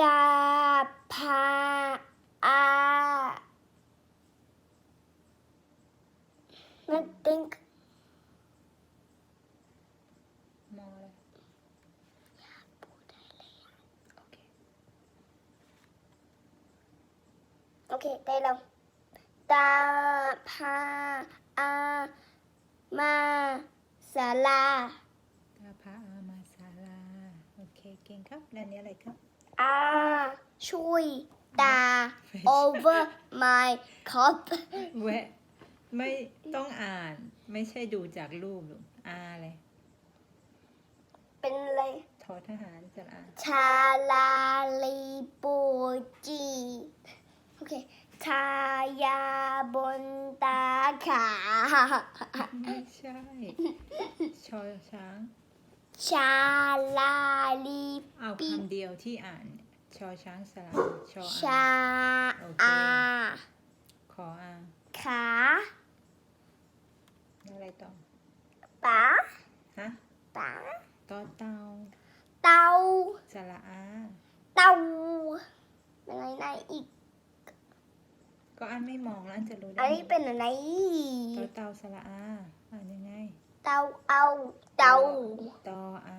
ตาพาอา nothing มอเลยโอเค โอเค ได้แล้วตาพาอามาสาลาตาพระอามาศาลา โอเค เก่งครับ แล้วนี้อะไรครับ อาช่วยตา over my cup แวะไม่ต้องอ่าน ไม่ใช่ดูจากรูปหรอกอาอะไรเป็นอะไรทอทหารจะอ่านชาลาลีปูจีโอเคทายาบนตาขาไม่ใช่ชอช้าง ชาลา ลีเอาคำเดียวที่อ่านชอช้างสลาชอชาอาโอเคอาขออาขาแล้วอะไรต่อปาฮะปาต่อเตาเตาสระอาเตาเป็นอะไรไหนอีก ก็อันไม่มองแล้วอันจะรู้ได้อันนี้เป็นอะไร ต่อเตาสระอาอ่านยังไง เตาเอาเตาตออา